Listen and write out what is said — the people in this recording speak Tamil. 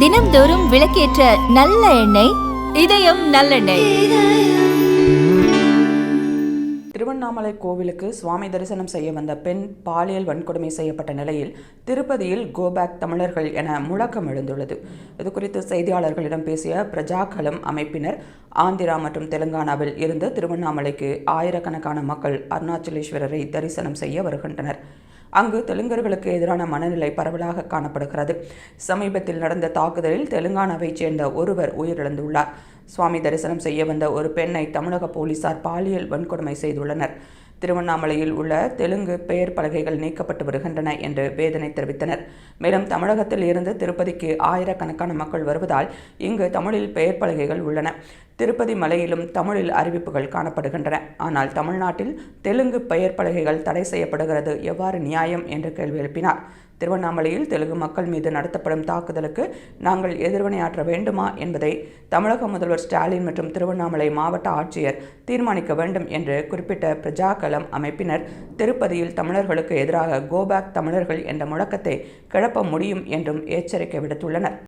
தினம்தோறும் விளக்கேற்ற நல்ல எண்ணெய் இதயம் நல்லெண்ணெய். திருவண்ணாமலை கோவிலுக்கு சுவாமி தரிசனம் செய்ய வந்த பெண் பாலியல் வன்கொடுமை செய்யப்பட்ட நிலையில் திருப்பதியில் கோபேக் தமிழர்கள் என முழக்கம் எழுந்துள்ளது. இதுகுறித்து செய்தியாளர்களிடம் பேசிய பிரஜாக்களம் அமைப்பினர் ஆந்திரா மற்றும் தெலுங்கானாவில் இருந்து திருவண்ணாமலைக்கு ஆயிரக்கணக்கான மக்கள் அருணாச்சலேஸ்வரரை தரிசனம் செய்ய வருகின்றனர். அங்கு தெலுங்கர்களுக்கு எதிரான மனநிலை பரவலாக காணப்படுகிறது. சமீபத்தில் நடந்த தாக்குதலில் தெலுங்கானாவைச் சேர்ந்த ஒருவர் உயிரிழந்துள்ளார். சுவாமி தரிசனம் செய்ய வந்த ஒரு பெண்ணை தமிழக போலீசார் பாலியல் வன்கொடுமை செய்துள்ளனர். திருவண்ணாமலையில் உள்ள தெலுங்கு பெயர் பலகைகள் நீக்கப்பட்டு வருகின்றன என்று வேதனை தெரிவித்தனர். மேலும் தமிழகத்தில் இருந்து திருப்பதிக்கு ஆயிரக்கணக்கான மக்கள் வருவதால் இங்கு தமிழில் பெயர் பலகைகள் உள்ளன. திருப்பதி மலையிலும் தமிழில் அறிவிப்புகள் காணப்படுகின்றன. ஆனால் தமிழ்நாட்டில் தெலுங்கு பெயர் பலகைகள் தடை செய்யப்படுகிறது. எவ்வாறு நியாயம் என்று கேள்வி எழுப்பினார். திருவண்ணாமலையில் தெலுங்கு மக்கள் மீது நடத்தப்படும் தாக்குதலுக்கு நாங்கள் எதிர்வினையாற்ற வேண்டுமா என்பதை தமிழக முதல்வர் ஸ்டாலின் மற்றும் திருவண்ணாமலை மாவட்ட ஆட்சியர் தீர்மானிக்க வேண்டும் என்று குறிப்பிட்ட பிரஜாகலம் அமைப்பினர் திருப்பதியில் தமிழர்களுக்கு எதிராக கோபேக் தமிழர்கள் என்ற முழக்கத்தை கிளப்ப முடியும் என்றும் எச்சரிக்கை விடுத்துள்ளனர்.